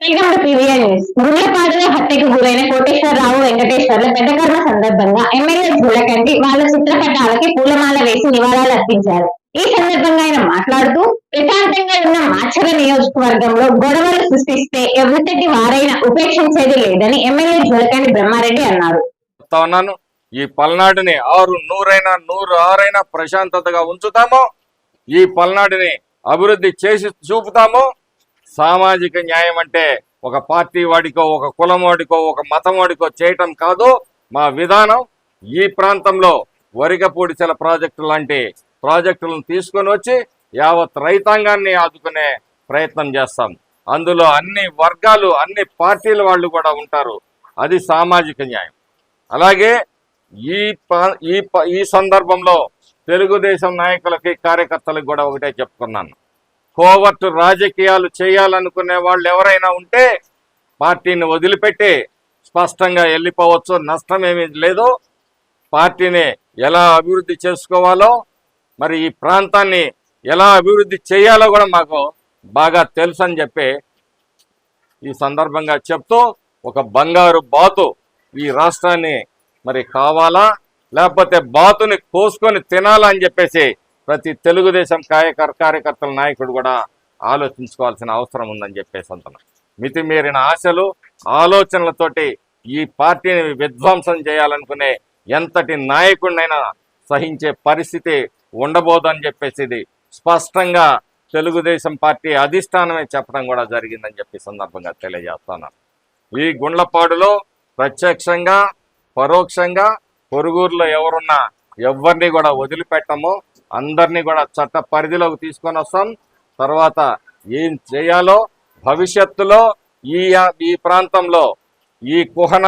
Welcome to PVR news. గుండెపాడులో హత్యకు గురైన కోటేశ్వరరావు వెంకటేశ్వర్ల పెద్దకర్మ సందర్భంగా ఎమ్మెల్యే జులకంటి వాళ్ళ చిత్రపటాలకి పూలమాల వేసి నివాళులు అర్పించారు. ఈ సందర్భంగా ఆయన మాట్లాడుతూ ప్రశాంతంగా ఉన్న మాచర నియోజకవర్గంలో గొడవలు సృష్టిస్తే ఎవరితటి వారైనా ఉపేక్షించేది లేదని ఎమ్మెల్యే జులకంటి బ్రహ్మారెడ్డి అన్నారు. ఉన్నాను. ఈ పల్నాడుని ఆరు నూరైనా నూరు ఆరైనా ప్రశాంతతగా ఉంచుతాము ఈ పల్నాడుని అభివృద్ధి చేసి చూపుతాము సామాజిక న్యాయం అంటే ఒక పార్టీ వాడికో ఒక కులం వాడికో ఒక మతం వాడికో చేయటం కాదు. మా విధానం ఈ ప్రాంతంలో వరిగపూడిచెల ప్రాజెక్టు లాంటి ప్రాజెక్టులను తీసుకొని వచ్చి యావత్ రైతాంగాన్ని ఆదుకునే ప్రయత్నం చేస్తాం. అందులో అన్ని వర్గాలు అన్ని పార్టీల వాళ్ళు కూడా ఉంటారు. అది సామాజిక న్యాయం. అలాగే ఈ ఈ ప- ఈ సందర్భంలో తెలుగుదేశం నాయకులకి కార్యకర్తలకు కూడా ఒకటే చెప్తున్నాను. కోవర్ట్ రాజకీయాలు చేయాలనుకునే వాళ్ళు ఎవరైనా ఉంటే పార్టీని వదిలిపెట్టి స్పష్టంగా వెళ్ళిపోవచ్చు. నష్టం ఏమీ లేదు. పార్టీని ఎలా అభివృద్ధి చేసుకోవాలో మరి ఈ ప్రాంతాన్ని ఎలా అభివృద్ధి చేయాలో కూడా మాకు బాగా తెలుసు అని చెప్పి ఈ సందర్భంగా చెప్తూ ఒక బంగారు బాతు ఈ రాష్ట్రాన్ని మరి కావాలా లేకపోతే బాతుని కోసుకొని తినాలా అని చెప్పేసి ప్రతి తెలుగుదేశం కార్యకర్ కార్యకర్తల నాయకుడు కూడా ఆలోచించుకోవాల్సిన అవసరం ఉందని చెప్పేసి అంటున్నా మితిమీరిన ఆశలు ఆలోచనలతోటి ఈ పార్టీని విధ్వంసం చేయాలనుకునే ఎంతటి నాయకుడినైనా సహించే పరిస్థితి ఉండబోదని చెప్పేసి ఇది స్పష్టంగా తెలుగుదేశం పార్టీ అధిష్టానమే చెప్పడం కూడా జరిగిందని చెప్పి సందర్భంగా తెలియజేస్తున్నాను ఈ గుండ్లపాడులో ప్రత్యక్షంగా పరోక్షంగా పొరుగురులో ఎవరున్నా ఎవరిని కూడా వదిలిపెట్టము అందరినీ కూడా చట్ట పరిధిలోకి తీసుకొని వస్తాం. తర్వాత ఏం చేయాలో భవిష్యత్తులో ఈ ఈ ప్రాంతంలో ఈ కుహన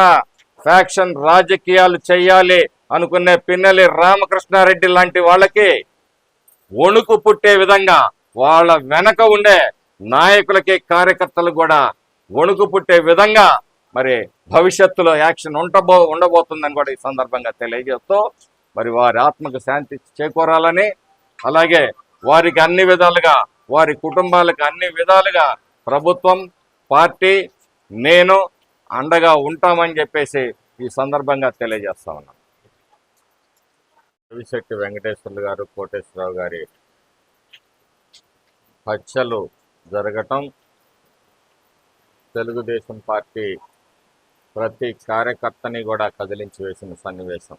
ఫ్యాక్షన్ రాజకీయాలు చేయాలి అనుకునే పిన్నెలి రామకృష్ణారెడ్డి లాంటి వాళ్ళకి వణుకు పుట్టే విధంగా వాళ్ళ వెనక ఉండే నాయకులకి కార్యకర్తలు కూడా వణుకు పుట్టే విధంగా మరి భవిష్యత్తులో యాక్షన్ ఉండబో ఉండబోతుందని కూడా ఈ సందర్భంగా తెలియజేస్తూ మరి వారి ఆత్మకు శాంతి చేకూరాలని అలాగే వారికి అన్ని విధాలుగా వారి కుటుంబాలకు అన్ని విధాలుగా ప్రభుత్వం పార్టీ నేను అండగా ఉంటామని చెప్పేసి ఈ సందర్భంగా తెలియజేస్తా ఉన్నాను రవిశెట్టి వెంకటేశ్వర్లు గారు కోటేశ్వరరావు గారి హత్యలు జరగటం తెలుగుదేశం పార్టీ ప్రతి కార్యకర్తని కూడా కదిలించి వేసిన సన్నివేశం.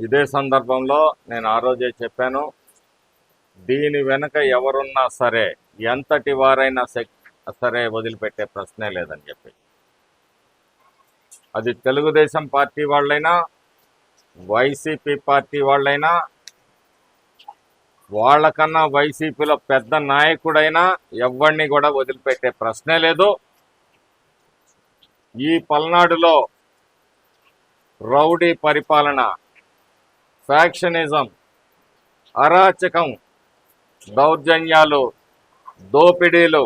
ఇదే సందర్భంలో నేను ఆ రోజే చెప్పాను దీని వెనుక ఎవరున్నా సరే ఎంతటి వారైనా సెక్- సరే వదిలిపెట్టే ప్రశ్నే లేదని చెప్పి. అది తెలుగుదేశం పార్టీ వాళ్ళైనా వైసీపీ పార్టీ వాళ్ళైనా వాళ్ళకన్నా వైసీపీలో పెద్ద నాయకుడైనా ఎవరిని కూడా వదిలిపెట్టే ప్రశ్నే లేదు. ఈ పల్నాడులో రౌడీ పరిపాలన ఫ్యాక్షనిజం అరాచకం దౌర్జన్యాలు దోపిడీలు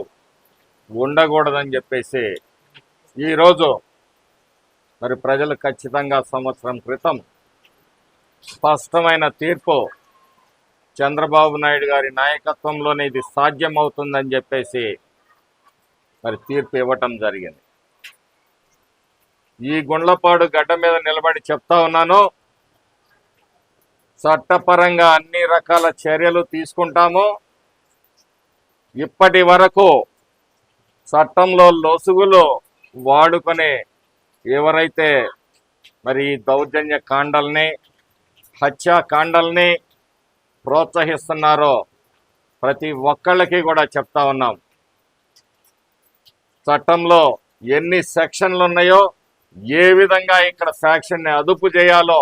ఉండకూడదని చెప్పేసి ఈరోజు మరి ప్రజలు ఖచ్చితంగా సంవత్సరం క్రితం స్పష్టమైన తీర్పు చంద్రబాబు నాయుడు గారి నాయకత్వంలోనే ఇది సాధ్యమవుతుందని చెప్పేసి మరి తీర్పు ఇవ్వటం జరిగింది. ఈ గుండ్లపాడు గడ్డ మీద నిలబడి చెప్తా ఉన్నాను. చట్టపరంగా అన్ని రకాల చర్యలు తీసుకుంటాము. ఇప్పటి వరకు చట్టంలో లొసుగులు వాడుకొని ఎవరైతే మరి ఈ దౌర్జన్య కాండల్ని హత్యాకాండల్ని ప్రోత్సహిస్తున్నారో ప్రతి ఒక్కళ్ళకి కూడా చెప్తా ఉన్నాం. చట్టంలో ఎన్ని సెక్షన్లు ఉన్నాయో ఏ విధంగా ఇక్కడ సెక్షన్ని అదుపు చేయాలో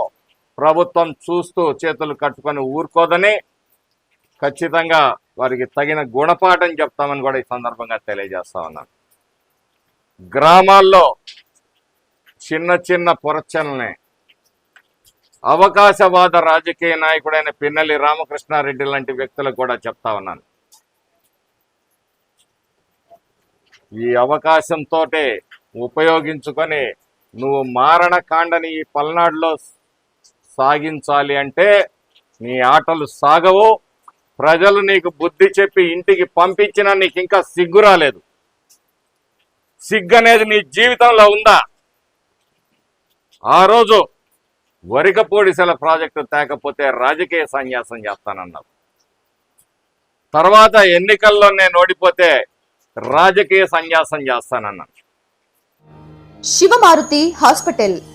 ప్రభుత్వం చూస్తూ చేతులు కట్టుకొని ఊరుకోదని ఖచ్చితంగా వారికి తగిన గుణపాఠం చెప్తామని కూడా ఈ సందర్భంగా తెలియజేస్తా ఉన్నాను. గ్రామాల్లో చిన్న చిన్న పొరచల్ని అవకాశవాద రాజకీయ నాయకుడైన పిన్నెల్లి రామకృష్ణారెడ్డి లాంటి వ్యక్తులకు కూడా చెప్తా ఉన్నాను. ఈ అవకాశంతో ఉపయోగించుకొని నువ్వు మారణకాండని ఈ పల్నాడులో సాగించాలి అంటే నీ ఆటలు సాగవు. ప్రజలు నీకు బుద్ధి చెప్పి ఇంటికి పంపించినా నీకు ఇంకా సిగ్గు రాలేదు. సిగ్గు అనేది నీ జీవితంలో ఉందా? ఆ రోజు వరికపూడిసెల ప్రాజెక్టు తేకపోతే రాజకీయ సన్యాసం చేస్తానన్నావు తర్వాత ఎన్నికల్లో నేను ఓడిపోతే రాజకీయ సన్యాసం చేస్తానన్నా శివమారుతి హాస్పిటల్.